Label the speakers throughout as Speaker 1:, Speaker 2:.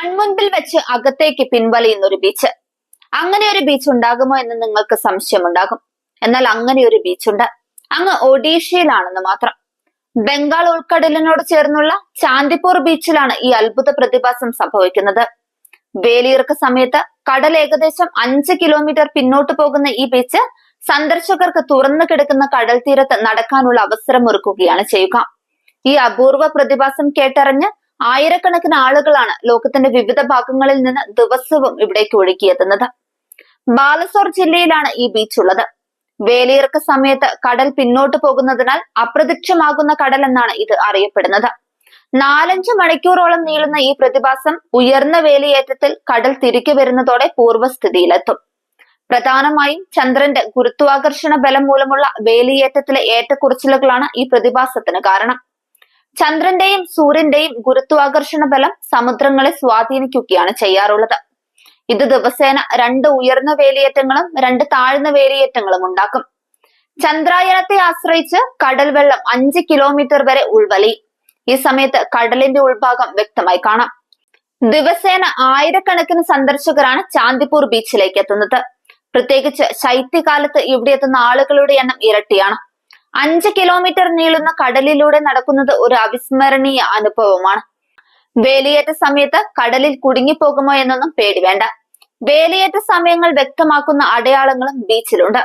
Speaker 1: കൺമുൻപിൽ വെച്ച് അകത്തേക്ക് പിൻവലിയുന്ന ഒരു ബീച്ച് അങ്ങനെ ഒരു ബീച്ച് ഉണ്ടാകുമോ എന്ന് നിങ്ങൾക്ക് സംശയമുണ്ടാകും. എന്നാൽ അങ്ങനെ ഒരു ബീച്ചുണ്ട് അങ്ങ് ഒഡീഷയിലാണെന്ന് മാത്രം. ബംഗാൾ ഉൾക്കടലിനോട് ചേർന്നുള്ള ചാന്ദിപ്പൂർ ബീച്ചിലാണ് ഈ അത്ഭുത പ്രതിഭാസം സംഭവിക്കുന്നത്. വേലിയിറക്ക സമയത്ത് കടൽ ഏകദേശം അഞ്ച് കിലോമീറ്റർ പിന്നോട്ട് പോകുന്ന ഈ ബീച്ച് സന്ദർശകർക്ക് തുറന്നു കിടക്കുന്ന കടൽ തീരത്ത് നടക്കാനുള്ള അവസരം ഒരുക്കുകയാണ് ചെയ്യുക. ഈ അപൂർവ പ്രതിഭാസം കേട്ടറിഞ്ഞ് ആയിരക്കണക്കിന് ആളുകളാണ് ലോകത്തിന്റെ വിവിധ ഭാഗങ്ങളിൽ നിന്ന് ദിവസവും ഇവിടേക്ക് ഒഴുകിയെത്തുന്നത്. ബാലസോർ ജില്ലയിലാണ് ഈ ബീച്ച് ഉള്ളത്. വേലിയിറക്ക സമയത്ത് കടൽ പിന്നോട്ട് പോകുന്നതിനാൽ അപ്രത്യക്ഷമാകുന്ന കടൽ എന്നാണ് ഇത് അറിയപ്പെടുന്നത്. നാലഞ്ച് മണിക്കൂറോളം നീളുന്ന ഈ പ്രതിഭാസം ഉയർന്ന വേലിയേറ്റത്തിൽ കടൽ തിരികെ വരുന്നതോടെ പൂർവസ്ഥിതിയിലെത്തും. പ്രധാനമായും ചന്ദ്രന്റെ ഗുരുത്വാകർഷണ ബലം മൂലമുള്ള വേലിയേറ്റത്തിലെ ഏറ്റക്കുറച്ചിലുകളാണ് ഈ പ്രതിഭാസത്തിന് കാരണം. ചന്ദ്രന്റെയും സൂര്യന്റെയും ഗുരുത്വാകർഷണ ബലം സമുദ്രങ്ങളെ സ്വാധീനിക്കുകയാണ് ചെയ്യാറുള്ളത്. ഇത് ദിവസേന രണ്ട് ഉയർന്ന വേലിയേറ്റങ്ങളും രണ്ട് താഴ്ന്ന വേലിയേറ്റങ്ങളും ഉണ്ടാക്കും. ചന്ദ്രായനത്തെ ആശ്രയിച്ച് കടൽ വെള്ളം അഞ്ച് കിലോമീറ്റർ വരെ ഉൾവലി. ഈ സമയത്ത് കടലിന്റെ ഉൾഭാഗം വ്യക്തമായി കാണാം. ദിവസേന ആയിരക്കണക്കിന് സന്ദർശകരാണ് ചാന്ദിപ്പൂർ ബീച്ചിലേക്ക് എത്തുന്നത്. പ്രത്യേകിച്ച് ശൈത്യകാലത്ത് ഇവിടെ എത്തുന്ന ആളുകളുടെ എണ്ണം ഇരട്ടിയാണ്. അഞ്ച് കിലോമീറ്റർ നീളുന്ന കടലിലൂടെ നടക്കുന്നത് ഒരു അവിസ്മരണീയ അനുഭവമാണ്. വേലിയേറ്റ സമയത്ത് കടലിൽ കുടുങ്ങിപ്പോകുമോ എന്നൊന്നും പേടി വേണ്ട. വേലിയേറ്റ സമയങ്ങൾ വ്യക്തമാക്കുന്ന അടയാളങ്ങളും ബീച്ചിലുണ്ട്.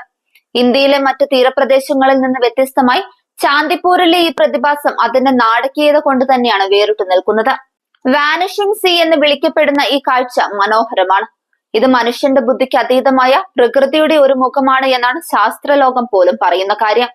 Speaker 1: ഇന്ത്യയിലെ മറ്റു തീരപ്രദേശങ്ങളിൽ നിന്ന് വ്യത്യസ്തമായി ചാന്ദിപ്പൂരിലെ ഈ പ്രതിഭാസം അതിന്റെ നാടകീയത കൊണ്ട് തന്നെയാണ് വേറിട്ടു നിൽക്കുന്നത്. വാനിഷിംഗ് സീ എന്ന് വിളിക്കപ്പെടുന്ന ഈ കാഴ്ച മനോഹരമാണ്. ഇത് മനുഷ്യന്റെ ബുദ്ധിക്ക് അതീതമായ പ്രകൃതിയുടെ ഒരു മുഖമാണ് എന്നാണ് ശാസ്ത്രലോകം പോലും പറയുന്ന കാര്യം.